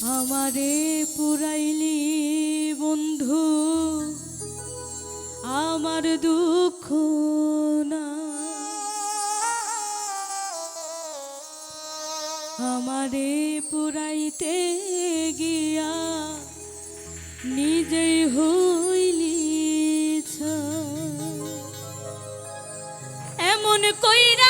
আমারে পুরাইলি বন্ধু আমার দুঃখ না আমারে পুরাইতে গিয়া নিজেই হইলি। এমন কইরা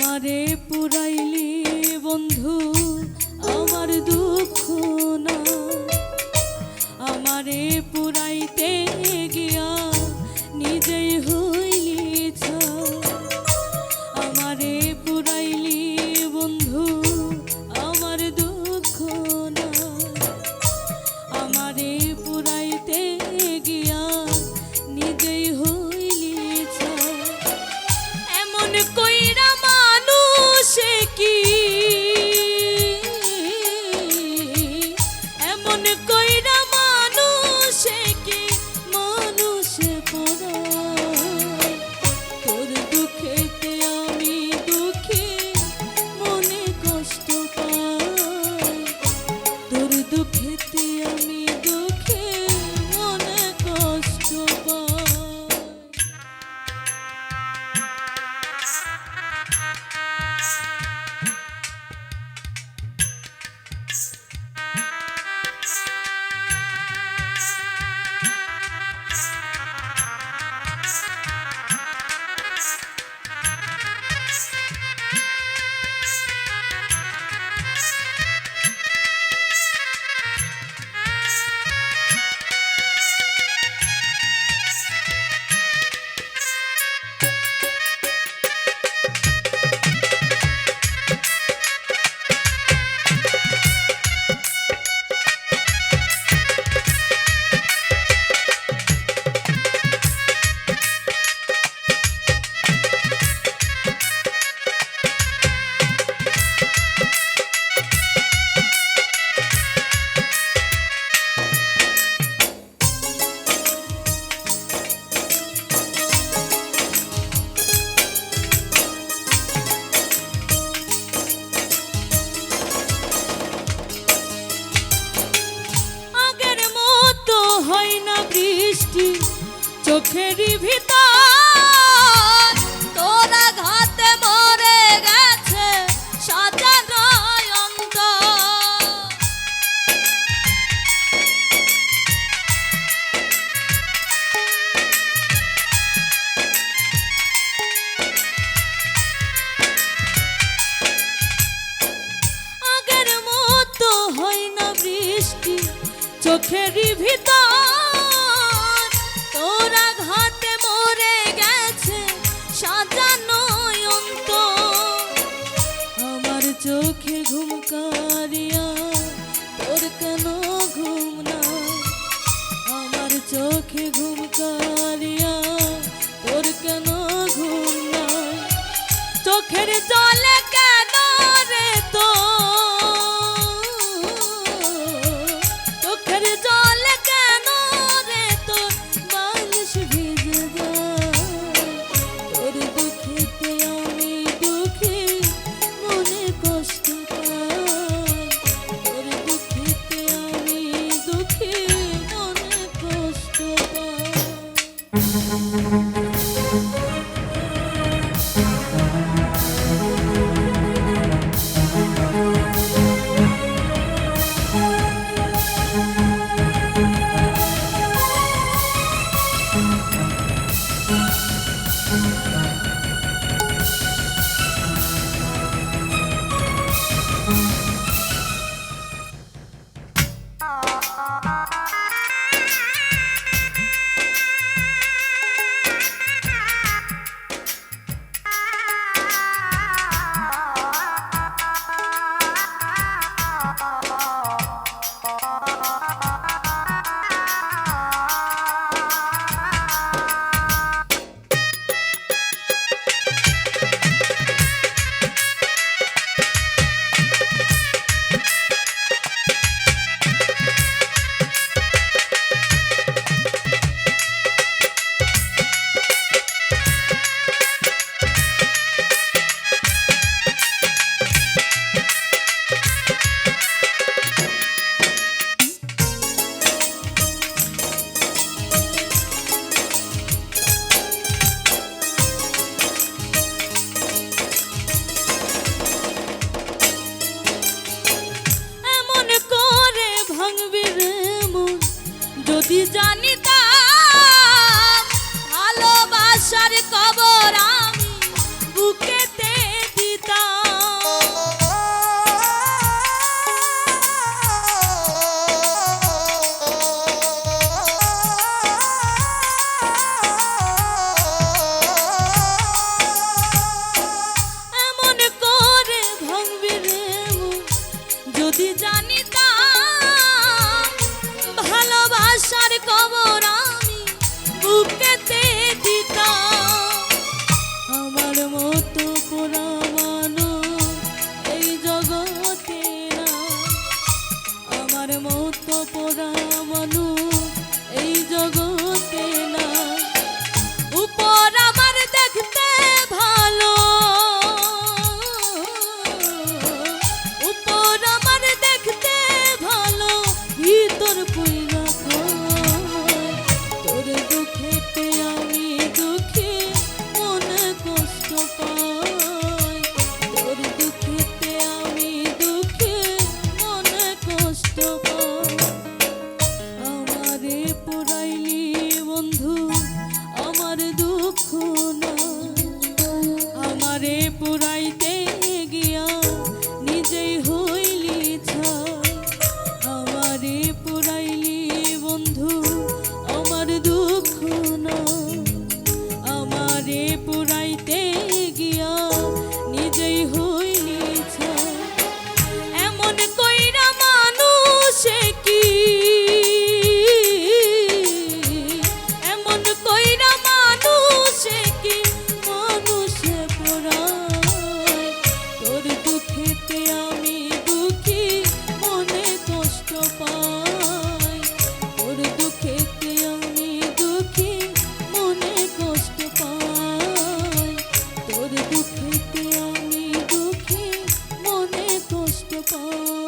আমারে পুরাইলি বন্ধু আমার দুঃখ না। আমারে পুরাইতে চোখেরই ভিতর চোখে ঘুম কারিয়া তোর কেন ঘুম না আমার চোখে ঘুম কারিয়া তোর কেন ঘুম না চোখের জলে কেন রে তো por aí. কষ্ট পা